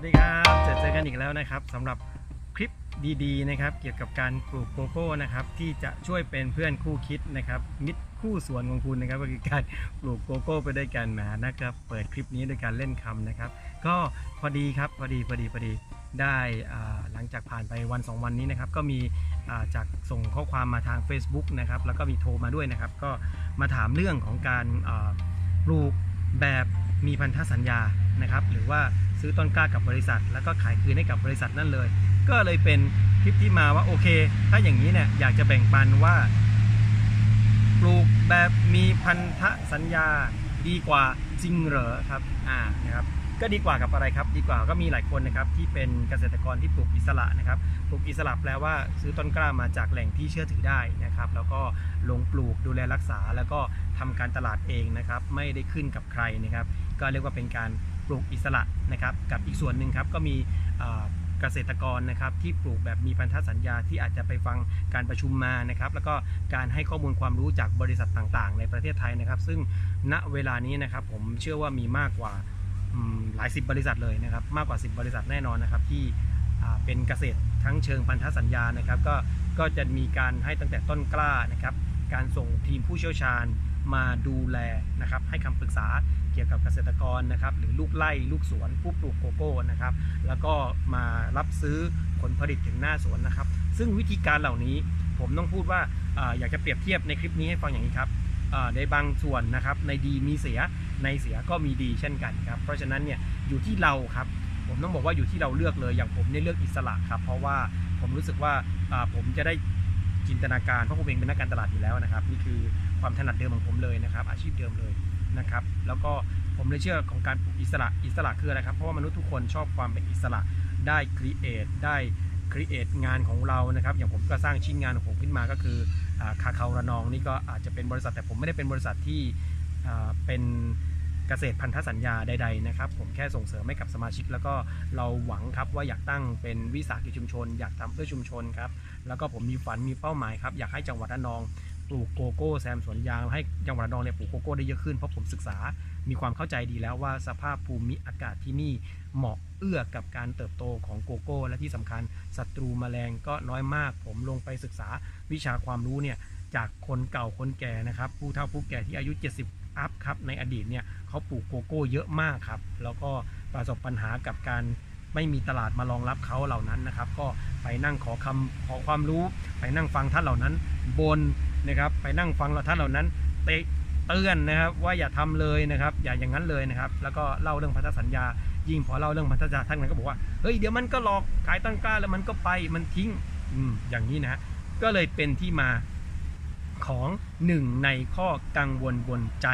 วัสดีครับเจอเจอกันอีกแล้วนะครับสำหรับคลิปดีๆนะครับ เกี่ยวกับการปลูกโกโก้นะครับที่จะช่วยเป็นเพื่อนคู่คิดนะครับมิตรคู่สวนของคุณนะครับก็คือการปลูกโกโก้ไปด้วยกันแหมนะครับ เปิดคลิปนี้โดยการเล่นคำนะครับ ก็พอดีครับพอดีพอดีพอดีได้หลังจากผ่านไปวัน 2 วันนี้นะครับก็มีจากส่งข้อความมาทาง Facebook นะครับแล้วก็มีโทรมาด้วยนะครับ ก็มาถามเรื่องของการปลูกแบบมีพันธสัญญานะครับ หรือว่า ซื้อต้นกล้ากับบริษัท แล้วก็ขายคืนให้กับบริษัทนั่นเลย ก็เลยเป็นคลิปที่มาว่าโอเค ถ้าอย่างนี้เนี่ยอยากจะแบ่งปันว่า ปลูกแบบมีพันธสัญญาดีกว่าจริงเหรอครับอ่านะครับก็ดีกว่ากับอะไรครับ ดีกว่าก็มีหลายคนนะครับที่เป็นเกษตรกรที่ปลูกอิสระนะครับปลูกอิสระแปลว่าซื้อต้นกล้ามาจากแหล่งที่เชื่อถือได้นะครับแล้วก็ลงปลูกดูแลรักษา แล้วก็ทำการตลาดเองนะครับไม่ได้ขึ้นกับใครนะครับก็เรียกว่าเป็นการ ปลูกอิสระนะครับ กับอีกส่วนหนึ่งครับก็มีเกษตรกรนะครับที่ปลูกแบบมีพันธสัญญาที่อาจจะไปฟังการประชุมมานะครับ แล้วก็การให้ข้อมูลความรู้จากบริษัทต่างๆ ในประเทศไทยนะครับ ซึ่งณเวลานี้นะครับผมเชื่อว่ามีมากกว่าหลายสิบบริษัทเลยนะครับ มากกว่า 10 บริษัทแน่นอนนะครับที่เป็นเกษตรทั้งเชิงพันธสัญญานะครับ ก็ก็จะมีการให้ตั้งแต่ต้นกล้านะครับ การส่งทีมผู้เชี่ยวชาญมาดูแลนะครับ ให้คำปรึกษา กี่ยวกับเกษตรกรนะครับ หรือลูกไร่ลูกสวนผู้ปลูกโกโก้นะครับ แล้วก็มารับซื้อผลผลิตถึงหน้าสวนนะครับ ซึ่งวิธีการเหล่านี้ผมต้องพูดว่าออยากจะเปรียบเทียบในคลิปนี้ให้ฟังอย่างนี้ครับในบางส่วนนะครับในดีมีเสียในเสียก็มีดีเช่นกันครับเพราะฉะนั้นเนี่ยอยู่ที่เราครับผมต้องบอกว่าอยู่ที่เราเลือกเลยอย่างผมเนี่ยเลือกอิสระครับเพราะว่าผมรู้สึกว่าผมจะได้จินตนาการเพราะผมเองเป็นนักการตลาดอยู่แล้วนะครับนี่คือความถนัดเดิมของผมเลยนะครับ อาชีพเดิมเลย นะครับ แล้วก็ผมเลยเชื่อของการปลูกอิสระอิสระคืออะไรครับ เพราะว่ามนุษย์ทุกคนชอบความเป็นอิสระได้ครีเอทได้ครีเอทงานของเรานะครับ อย่างผมก็สร้างชิ้นงานของผมขึ้นมาก็คือคาคาระนองนี่ก็อาจจะเป็นบริษัทแต่ผมไม่ได้เป็นบริษัทที่เป็นเกษตรพันธสัญญาใดๆนะครับ ผมแค่ส่งเสริมให้กับสมาชิก แล้วก็เราหวังครับว่าอยากตั้งเป็นวิสาหกิจชุมชน อยากทำเพื่อชุมชนครับแล้วก็ผมมีฝันมีเป้าหมายครับอยากให้จังหวัดระนอง ปลูกโกโก้แซมสวนยางให้จังหวัดระนองเนี่ยปลูกโกโก้ได้เยอะขึ้นเพราะผมศึกษา มีความเข้าใจดีแล้วว่าสภาพภูมิอากาศที่นี่เหมาะเอื้อกับการเติบโตของโกโก้ และที่สำคัญศัตรูแมลงก็น้อยมาก ผมลงไปศึกษาวิชาความรู้เนี่ยจากคนเก่าคนแก่นะครับผู้เฒ่าผู้แก่ที่อายุ 70 อัพครับในอดีตเนี่ยเขาปลูกโกโก้เยอะมากครับแล้วก็ประสบปัญหากับการไม่มีตลาดมารองรับเขาเหล่านั้นนะครับ ก็ไปนั่งขอคำขอความรู้ ไปนั่งฟังท่านเหล่านั้น บน นะครับ ไปนั่งฟังเราท่านเหล่านั้นเตะเตือนนะครับว่าอย่าทำเลยนะครับ อย่าอย่างนั้นเลยนะครับ แล้วก็เล่าเรื่องพันธสัญญา ยิ่งพอเล่าเรื่องพันธสัญญาท่านนั้นก็บอกว่าเฮ้ยเดี๋ยวมันก็หลอกขายต้นกล้าแล้วมันก็ไปมันทิ้งอืมอย่างนี้นะฮะก็เลยเป็นที่มาของหนึ่งในข้อกังวลบนใจ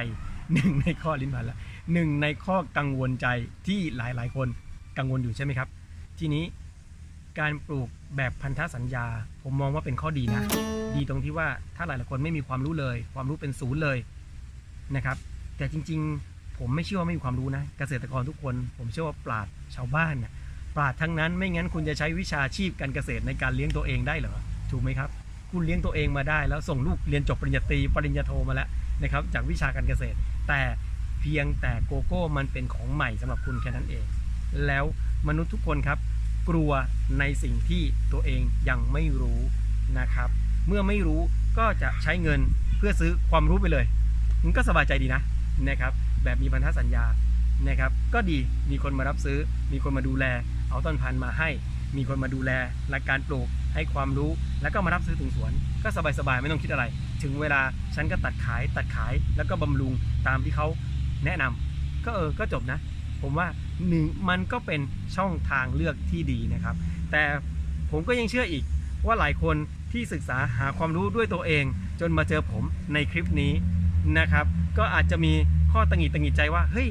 หนึ่งในข้อลิ้นพันละหนึ่งในข้อกังวลใจที่หลายๆ คนกังวลอยู่ใช่ไหมครับ ทีนี้การปลูก แบบพันธสัญญา ผมมองว่าเป็นข้อดีนะ ดีตรงที่ว่าถ้าหลายๆคนไม่มีความรู้เลย ความรู้เป็นศูนย์เลยนะครับ แต่จริงๆ ผมไม่เชื่อว่าไม่มีความรู้นะ เกษตรกรทุกคน ผมเชื่อว่าปราดชาวบ้านนะปราดทั้งนั้น ไม่งั้นคุณจะใช้วิชาชีพการเกษตรในการเลี้ยงตัวเองได้เหรอ ถูกไหมครับ คุณเลี้ยงตัวเองมาได้ แล้วส่งลูกเรียนจบปริญญาตรี ปริญญาโทมาแล้วนะครับ จากวิชาการเกษตร แต่เพียงแต่โกโก้มันเป็นของใหม่สำหรับคุณแค่นั้นเอง แล้วมนุษย์ทุกคนครับ กลัวในสิ่งที่ตัวเองยังไม่รู้นะครับ เมื่อไม่รู้ก็จะใช้เงินเพื่อซื้อความรู้ไปเลย มันก็สบายใจดีนะนะครับ แบบมีพันธสัญญานะครับ ก็ดีมีคนมารับซื้อ มีคนมาดูแล เอาต้นพันธุ์มาให้ มีคนมาดูแลและการปลูกให้ความรู้แล้วก็มารับซื้อถึงสวน ก็สบายๆไม่ต้องคิดอะไร ถึงเวลาฉันก็ตัดขายตัดขายแล้วก็บำรุงตามที่เขาแนะนำก็เออก็จบนะ ผมว่าหนึ่งมันก็เป็นช่องทางเลือกที่ดีนะครับ แต่ผมก็ยังเชื่ออีกว่าหลายคนที่ศึกษาหาความรู้ด้วยตัวเอง จนมาเจอผมในคลิปนี้นะครับ ก็อาจจะมีข้อตังหิดตังหิดใจว่าเฮ้ย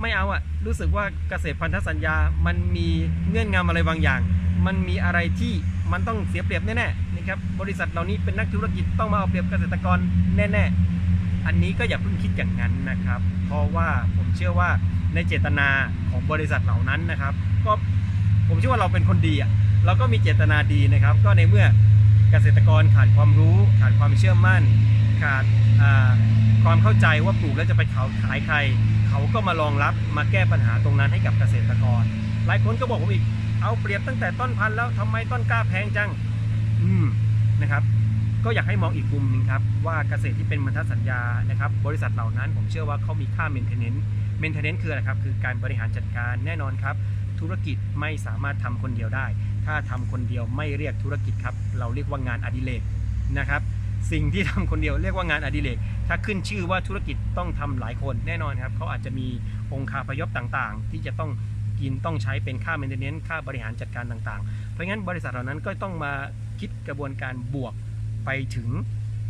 ไม่เอาอะรู้สึกว่าเกษตรพันธสัญญา มันมีเงื่อนงำอะไรบางอย่าง มันมีอะไรที่มันต้องเสียเปรียบแน่ๆนะครับบริษัทเหล่านี้เป็นนักธุรกิจต้องมาเอาเปรียบเกษตรกรแน่ ๆ อันนี้ก็อย่าเพิ่งคิดอย่างนั้นนะครับ เพราะว่าผมเชื่อว่า ในเจตนาของบริษัทเหล่านั้นนะครับ ก็ผมเชื่อว่าเราเป็นคนดีอะเราก็มีเจตนาดีนะครับ ก็ในเมื่อเกษตรกรขาดความรู้ ขาดความเชื่อมั่น ขาดความเข้าใจว่าปลูกแล้วจะไปเขาขายใคร เขาก็มารองรับมาแก้ปัญหาตรงนั้นให้กับเกษตรกร หลายคนก็บอกผมอีกเอาเปรียบตั้งแต่ต้นพันธุ์แล้วทำไมต้นกล้าแพงจัง อืมนะครับ ก็อยากให้มองอีกมุมหนึ่งครับว่าเกษตรที่เป็นพันธสัญญานะครับบริษัทเหล่านั้นผมเชื่อว่าเขามีค่า maintenance maintenance คืออะไรครับคือการบริหารจัดการแน่นอนครับ ธุรกิจไม่สามารถทำคนเดียวได้ ถ้าทำคนเดียวไม่เรียกธุรกิจครับเราเรียกว่างานอดิเรกนะครับสิ่งที่ทำคนเดียวเรียกว่างานอดิเรกถ้าขึ้นชื่อว่าธุรกิจต้องทำหลายคนแน่นอนครับเขาอาจจะมีองค์คาพยพต่างๆ ที่จะต้องกินต้องใช้เป็นค่า maintenance ค่าบริหารจัดการต่างๆ เพราะงั้นบริษัทเหล่านั้นก็ต้องมาคิดกระบวนการบวก ไปถึง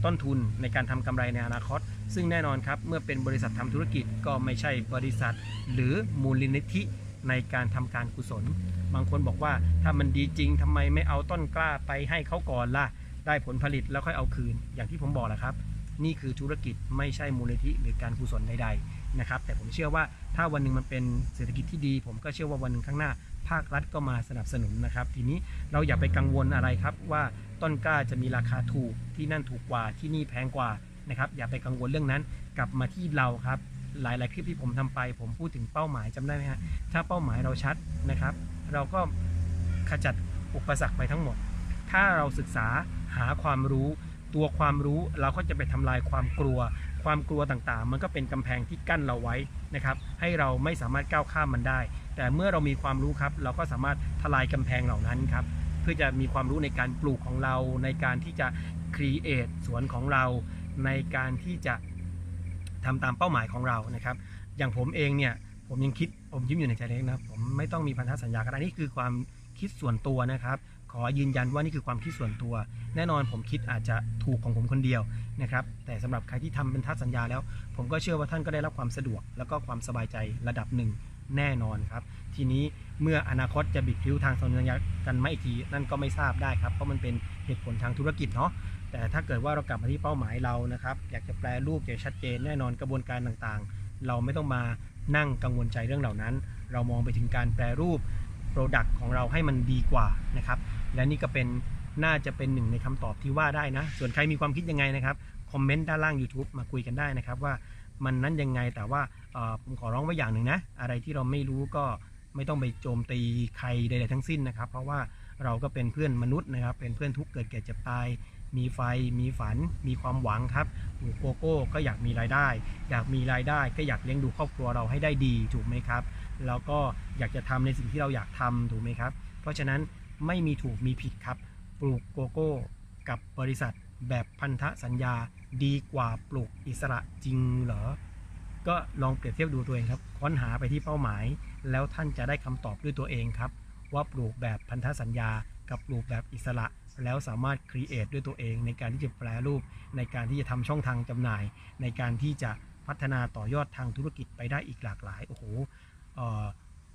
ต้นทุนในการทำกำไรในอนาคต ซึ่งแน่นอนครับ เมื่อเป็นบริษัททำธุรกิจก็ไม่ใช่บริษัท หรือมูลนิธิในการทำการกุศล บางคนบอกว่าถ้ามันดีจริงทำไมไม่เอาต้นกล้าไปให้เขาก่อนล่ะ ได้ผลผลิตแล้วค่อยเอาคืน อย่างที่ผมบอกแหละครับ นี่คือธุรกิจไม่ใช่มูลนิธิหรือการกุศลใด ๆนะครับ แต่ผมเชื่อว่าถ้าวันหนึ่งมันเป็นเศรษฐกิจที่ดี ผมก็เชื่อว่าวันหนึ่งข้างหน้า ภาครัฐก็มาสนับสนุนนะครับ ทีนี้เราอย่าไปกังวลอะไรครับว่าต้นกล้าจะมีราคาถูกที่นั่นถูกกว่าที่นี่แพงกว่านะครับ อย่าไปกังวลเรื่องนั้น กลับมาที่เราครับ หลาย ๆ คลิปที่ผมทำไป ผมพูดถึงเป้าหมายจำได้ไหมฮะถ้าเป้าหมายเราชัดนะครับ เราก็ขจัดอุปสรรคไปทั้งหมด ถ้าเราศึกษาหาความรู้ตัวความรู้เราก็จะไปทำลายความกลัว ความกลัวต่างๆ มันก็เป็นกำแพงที่กั้นเราไว้นะครับ ให้เราไม่สามารถก้าวข้ามมันได้แต่เมื่อเรามีความรู้ครับ เราก็สามารถทลายกำแพงเหล่านั้นครับ เพื่อจะมีความรู้ในการปลูกของเรา ในการที่จะครีเอทสวนของเรา ในการที่จะทำตามเป้าหมายของเรานะครับ อย่างผมเองเนี่ยผมยังคิดผมยิ้มอยู่ในใจเล็กนะผมไม่ต้องมีพันธสัญญาก็ได้นี่คือความคิดส่วนตัวนะครับ ขอยืนยันว่านี่คือความคิดส่วนตัว แน่นอนผมคิดอาจจะถูกของผมคนเดียวนะครับ แต่สำหรับใครที่ทำเป็นทัศสัญญาแล้ว ผมก็เชื่อว่าท่านก็ได้รับความสะดวก แล้วก็ความสบายใจระดับหนึ่ง แน่นอนครับ ทีนี้เมื่ออนาคตจะบิดพลิ้วทางสัญญากันไม่อีกทีนั่นก็ไม่ทราบได้ครับเพราะมันเป็นเหตุผลทางธุรกิจเนาะแต่ถ้าเกิดว่าเรากลับมาที่เป้าหมายเรานะครับ อยากจะแปลรูปอย่ากชัดเจนแน่นอนกระบวนการต่างๆ เราไม่ต้องมานั่งกังวลใจเรื่องเหล่านั้น เรามองไปถึงการแปลรูป Product ของเราให้มันดีกว่านะครับ และนี่ก็เป็นน่าจะเป็นหนึ่งในคำตอบที่ว่าได้นะ ส่วนใครมีความคิดยังไงนะครับ คอมเมนต์ด้านล่าง YouTube มาคุยกันได้นะครับว่า มันนั้นยังไงแต่ว่าผมขอร้องไว้อย่างหนึ่งนะ อะไรที่เราไม่รู้ก็ไม่ต้องไปโจมตีใครใดๆทั้งสิ้นนะครับ เพราะว่าเราก็เป็นเพื่อนมนุษย์นะครับ เป็นเพื่อนทุกเกิดแก่เจ็บตาย มีไฟ มีฝัน มีความหวังครับปลูกโกโก้ก็อยากมีรายได้ อยากมีรายได้ ก็อยากเลี้ยงดูครอบครัวเราให้ได้ดีถูกไหมครับ แล้วก็อยากจะทำในสิ่งที่เราอยากทำถูกไหมครับ เพราะฉะนั้นไม่มีถูกมีผิดครับ ปลูกโกโก้กับบริษัทแบบพันธสัญญา ดีกว่าปลูกอิสระจริงเหรอ ก็ลองเปรียบเทียบดูตัวเองครับ ค้นหาไปที่เป้าหมาย แล้วท่านจะได้คำตอบด้วยตัวเองครับ ว่าปลูกแบบพันธสัญญา กับปลูกแบบอิสระ แล้วสามารถครีเอทด้วยตัวเอง ในการที่จะแปลรูป ในการที่จะทำช่องทางจำหน่าย ในการที่จะพัฒนาต่อยอดทางธุรกิจไปได้อีกหลากหลายโอ้โห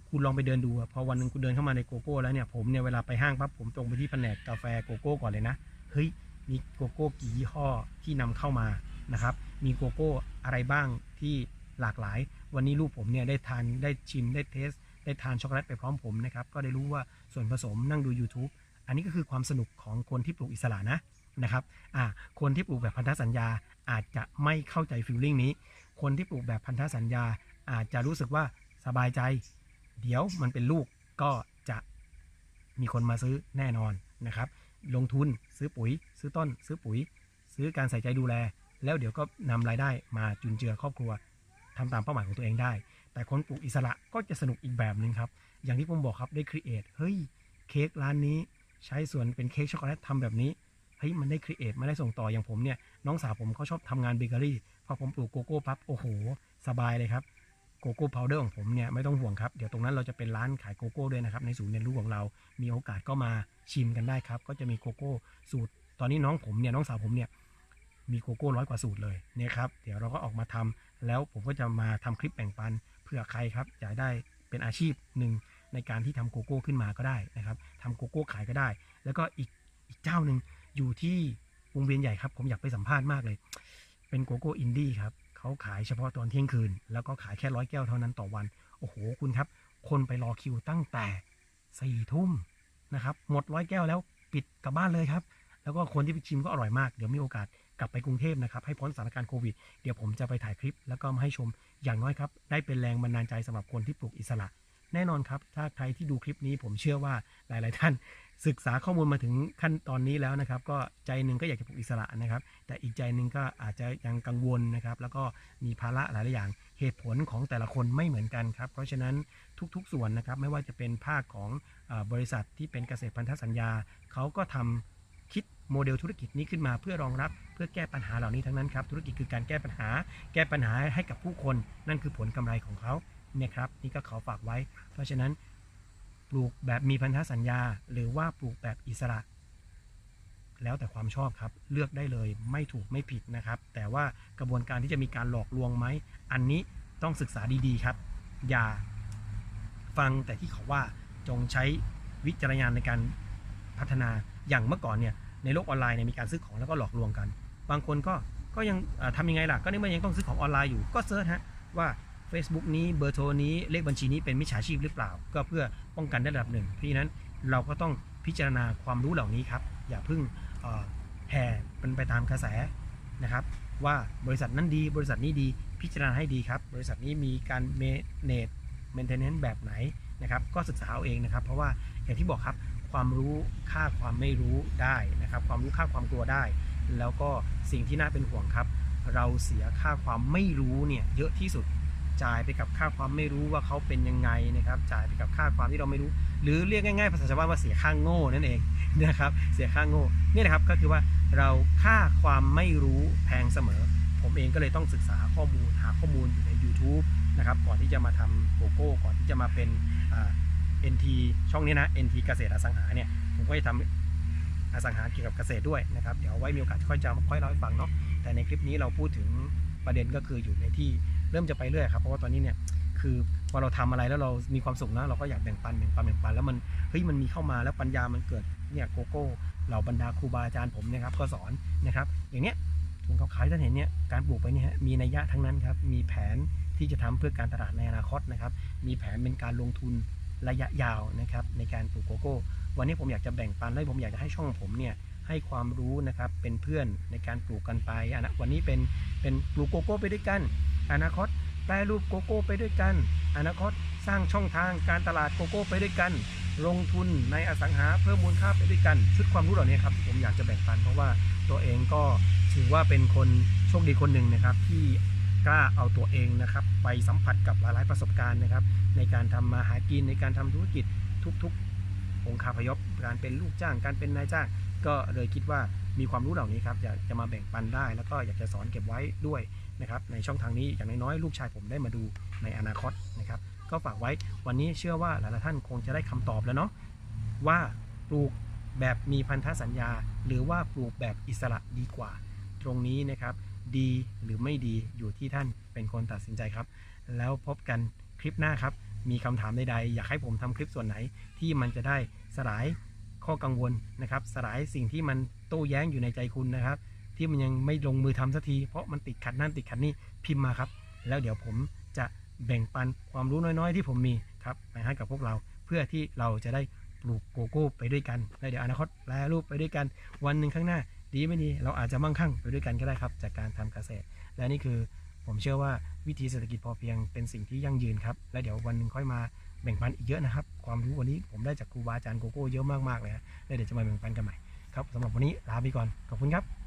คุณลองไปเดินดูพอวันหนึงคุณเดินเข้ามาในโกโก้แล้วเนี่ยผมเนี่ยเวลาไปห้างปั๊บผมตรงไปที่แผนกกาแฟโกโก้ก่อนเลยนะเฮ้ย มีโกโก้กี่ยี่ห้อที่นำเข้ามานะครับ มีโกโก้อะไรบ้างที่หลากหลาย วันนี้ลูกผมเนี่ยได้ทานได้ชิมได้เทส ได้ทานช็อกโกแลตไปพร้อมผมนะครับ ก็ได้รู้ว่าส่วนผสมนั่งดู YouTube อันนี้ก็คือความสนุกของคนที่ปลูกอิสระนะนะครับอ่าคนที่ปลูกแบบพันธสัญญาอาจจะไม่เข้าใจฟิลลิ่งนี้ คนที่ปลูกแบบพันธสัญญา อาจจะรู้สึกว่าสบายใจ เดี๋ยวมันเป็นลูกก็จะมีคนมาซื้อแน่นอนนะครับ ลงทุนซื้อปุ๋ย ซื้อต้น ซื้อปุ๋ย ซื้อการใส่ใจดูแล แล้วเดี๋ยวก็นำรายได้มาจุนเจือครอบครัวทำตามเป้าหมายของตัวเองได้ แต่คนปลูกอิสระก็จะสนุกอีกแบบหนึ่งครับ อย่างที่ผมบอกครับได้ครีเอทเฮ้ยเค้กร้านนี้ใช้ส่วนเป็นเค้กช็อกโกแลตทำแบบนี้เฮ้ยมันได้ครีเอทมันได้ส่งต่ออย่างผมเนี่ยน้องสาวผมเขาชอบทำงานเบเกอรี่พอผมปลูกโกโก้ปั๊บโอ้โห สบายเลยครับ โกโก้พาวเดอร์ของผมเนี่ยไม่ต้องห่วงครับ เดี๋ยวตรงนั้นเราจะเป็นร้านขายโกโก้ด้วยนะครับ ในศูนย์เรียนรู้ของเรา มีโอกาสก็มาชิมกันได้ครับ ก็จะมีโกโก้สูตร ตอนนี้น้องผมเนี่ยน้องสาวผมเนี่ยมีโกโก้ร้อยกว่าสูตรเลยเนี่ยครับ เดี๋ยวเราก็ออกมาทำแล้วผมก็จะมาทำคลิปแบ่งปันเผื่อใครครับอยากได้เป็นอาชีพหนึ่งในการที่ทำโกโก้ขึ้นมาก็ได้นะครับทำโกโก้ขายก็ได้ แล้วก็อีกอีกเจ้าหนึ่งอยู่ที่วงเวียนใหญ่ครับ ผมอยากไปสัมภาษณ์มากเลย เป็นโกโก้อินดี้ครับ เขาขายเฉพาะตอนเที่ยงคืน แล้วก็ขายแค่ร้อยแก้วเท่านั้นต่อวัน โอ้โหคุณครับ คนไปรอคิวตั้งแต่สี่ทุ่มนะครับหมดร้อยแก้วแล้วปิดกลับบ้านเลยครับ แล้วก็คนที่ไปชิมก็อร่อยมาก เดี๋ยวมีโอกาสกลับไปกรุงเทพนะครับ ให้พ้นสถานการณ์โควิด เดี๋ยวผมจะไปถ่ายคลิป แล้วก็มาให้ชมอย่างน้อยครับ ได้เป็นแรงบันดาลใจสำหรับคนที่ปลูกอิสระ แน่นอนครับ ถ้าใครที่ดูคลิปนี้ผมเชื่อว่าหลาย ๆ ท่าน ศึกษาข้อมูลมาถึงขั้นตอนนี้แล้วนะครับ ก็ใจหนึ่งก็อยากจะปลูกอิสระนะครับ แต่อีกใจหนึ่งก็อาจจะยังกังวลนะครับ แล้วก็มีภาระหลายอย่างเหตุผลของแต่ละคนไม่เหมือนกันครับ เพราะฉะนั้นทุกๆส่วนนะครับ ไม่ว่าจะเป็นภาคของอบริษัทที่เป็นเกษตรพันธสัญญาเขาก็ทำคิดโมเดลธุรกิจนี้ขึ้นมาเพื่อรองรับเพื่อแก้ปัญหาเหล่านี้ทั้งนั้นครับธุรกิจคือการแก้ปัญหา แก้ปัญหาให้กับผู้คน นั่นคือผลกำไรของเขาเนี่ยครับนี่ก็ขอฝากไว้ เพราะฉะนั้น ปลูกแบบมีพันธสัญญา หรือว่าปลูกแบบอิสระ แล้วแต่ความชอบครับ เลือกได้เลยไม่ถูกไม่ผิดนะครับ แต่ว่ากระบวนการที่จะมีการหลอกลวงไหม อันนี้ต้องศึกษาดีๆครับ อย่าฟังแต่ที่เขาว่าจงใช้วิจารณญาณในการพัฒนาอย่างเมื่อก่อนเนี่ยในโลกออนไลน์เนี่ยมีการซื้อของแล้วก็หลอกลวงกัน บางคนก็ก็ยังทำยังไงล่ะ ก็ในเมื่อยังต้องซื้อของออนไลน์อยู่ก็เซิร์ชฮะว่า Facebook นี้เบอร์โทรนี้เลขบัญชีนี้เป็นมิจฉาชีพหรือเปล่า ก็เพื่อป้องกันได้ระดับหนึ่ง เพราะฉะนั้นเราก็ต้องพิจารณาความรู้เหล่านี้ครับ อย่าเพิ่งแห่เป็นไปตามกระแสนะครับ ว่าบริษัทนั้นดี บริษัทนี้ดีพิจารณาให้ดีครับ บริษัทนี้มีการเมเนจเมนเทนเนนแบบไหนนะครับ ก็ศึกษาเอาเองนะครับ เพราะว่าอย่างที่บอกครับความรู้ค่าความไม่รู้ได้นะครับ ความรู้ค่าความกลัวได้ แล้วก็สิ่งที่น่าเป็นห่วงครับ เราเสียค่าความไม่รู้เนี่ยเยอะที่สุด จ่ายไปกับค่าความไม่รู้ว่าเขาเป็นยังไงนะครับ จ่ายไปกับค่าความที่เราไม่รู้ หรือเรียกง่ายๆภาษาชาวบ้านว่าเสียค่างโง่นั่นเองนะครับ เสียค่างโง่นี่นะครับก็คือว่าเราค่าความไม่รู้แพงเสมอ ผมเองก็เลยต้องศึกษาข้อมูลหาข้อมูลอยู่ใน YouTube นะครับก่อนที่จะมาทำโกโก้ก่อนที่จะมาเป็นเอ่า NT ช่องนี้นะ NT เกษตรอสังหาเนี่ยผมก็จะทำอสังหาเกี่ยวกับเกษตรด้วยนะครับเดี๋ยวไว้มีโอกาสค่อยจะค่อยเล่าให้ฟังเนาะแต่ในคลิปนี้เราพูดถึงประเด็นก็คืออยู่ในที่ ริ่มจะไปเรื่อยครับเพราะว่าตอนนี้เนี่ยคือพอเราทำอะไรแล้วเรามีความสุขนะเราก็อยากแบ่งปันแบ่งปันแบ่งปันแล้วมันเฮ้ยมันมีเข้ามาแล้วปัญญามันเกิดเนี่ยโกโก้เหล่าบรรดาครูบาอาจารย์ผมนะครับก็สอนนะครับอย่างเนี้ยถุงขาวๆที่ท่านเห็นเนี่ยการปลูกไปเนี่ยมีนัยยะทั้งนั้นครับมีแผนที่จะทำเพื่อการตลาดในอนาคตนะครับมีแผนเป็นการลงทุนระยะยาวนะครับในการปลูกโกโก้ วันนี้ผมอยากจะแบ่งปันและผมอยากจะให้ช่องผมเนี่ยให้ความรู้นะครับเป็นเพื่อนในการปลูกกันไปอะนะวันนี้เป็นเป็นปลูกโกโก้ไปด้วยกัน อนาคตแปรรูปโกโก้ไปด้วยกัน อนาคตสร้างช่องทางการตลาดโกโก้ไปด้วยกัน ลงทุนในอสังหาเพิ่มมูลค่าไปด้วยกัน ชุดความรู้เหล่านี้ครับผมอยากจะแบ่งปันเพราะว่าตัวเองก็ถือว่าเป็นคนโชคดีคนหนึ่งนะครับที่กล้าเอาตัวเองนะครับไปสัมผัสกับหลายๆประสบการณ์นะครับ ในการทำมาหากินในการทำธุรกิจทุกๆ องค์คาพยพการเป็นลูกจ้างการเป็นนายจ้าง ก็เลยคิดว่ามีความรู้เหล่านี้ครับอยากจะมาแบ่งปันได้ แล้วก็อยากจะสอนเก็บไว้ด้วย นะครับในช่องทางนี้อย่างน้อยๆลูกชายผมได้มาดูในอนาคตนะครับ ก็ฝากไว้วันนี้เชื่อว่าหลายๆท่านคงจะได้คำตอบแล้วเนาะว่าปลูกแบบมีพันธสัญญา หรือว่าปลูกแบบอิสระดีกว่า ตรงนี้นะครับ ดีหรือไม่ดีอยู่ที่ท่านเป็นคนตัดสินใจครับ แล้วพบกันคลิปหน้าครับ มีคำถามใดๆ อยากให้ผมทำคลิปส่วนไหนที่มันจะได้สลายข้อกังวลนะครับ สลายสิ่งที่มันโต้แย้งอยู่ในใจคุณนะครับ ที่มันยังไม่ลงมือทำสักที เพราะมันติดขัดนั่นติดขัดนี่พิมพ์มาครับ แล้วเดี๋ยวผมจะแบ่งปันความรู้น้อยๆ ที่ผมมีครับไปให้กับพวกเราเพื่อที่เราจะได้ปลูกโกโก้ไปด้วยกันแล้วเดี๋ยวอนาคตแปรรูปไปด้วยกัน วันหนึ่งข้างหน้า ดีไม่ดีเราอาจจะมั่งคั่งไปด้วยกันก็ได้ครับ จากการทำเกษตร และนี่คือผมเชื่อว่าวิธีเศรษฐกิจพอเพียงเป็นสิ่งที่ยั่งยืนครับและเดี๋ยววันหนึ่งค่อยมาแบ่งปันอีกเยอะนะครับ ความรู้วันนี้ผมได้จากครูบาอาจารย์โกโก้เยอะมากๆเลยฮะแล้วเดี๋ยวจะมาแบ่งปันกันใหม่ครับสำหรับวันนี้ลาไปก่อนขอบคุณครับ